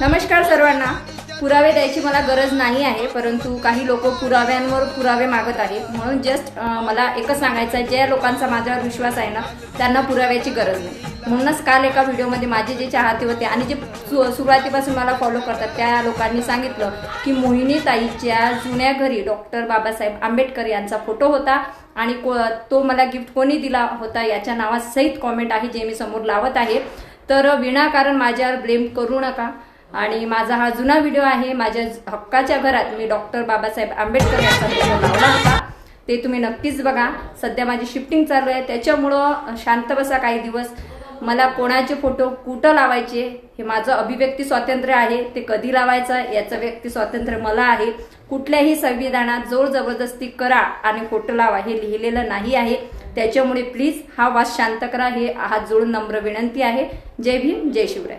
नमस्कार सर्वांना. पुरावे द्यायची मला गरज नाही आहे परंतु काही लोक पुराव्यांवर पुरावे मागत आहेत. म्हणून जस्ट मला एकच सांगायचं आहे ज्या लोकांचा माझ्यावर विश्वास आहे ना त्यांना पुराव्याची गरज नाही. म्हणूनच काल एका व्हिडिओमध्ये माझे जे चाहते होते आणि जे सु सुरुवातीपासून मला फॉलो करतात त्या लोकांनी सांगितलं की मोहिनीताईच्या जुन्या घरी डॉक्टर बाबासाहेब आंबेडकर यांचा फोटो होता आणि को तो मला गिफ्ट कोणी दिला होता याच्या नावासहित कॉमेंट आहे जे मी समोर लावत आहे. तर विनाकारण माझ्यावर ब्लेम करू नका. आणि माझा हा जुना व्हिडिओ आहे माझ्या हक्काच्या घरात मी डॉक्टर बाबासाहेब आंबेडकर यांचा फोटो लावला होता. ते तुम्ही नक्कीच बघा. सध्या माझी शिफ्टिंग चालू आहे. त्याच्यामुळं शांत बसा काही दिवस. मला कोणाचे फोटो कुठं लावायचे हे माझं अभिव्यक्ती स्वातंत्र्य आहे. ते कधी लावायचं याचं व्यक्ती स्वातंत्र्य मला आहे. कुठल्याही संविधानात जोर जबरदस्ती करा आणि फोटो लावा हे लिहिलेलं नाही आहे. त्याच्यामुळे प्लीज हा वाद शांत करा. हे हात जोडून नम्र विनंती आहे. जय भीम जय शिवराय.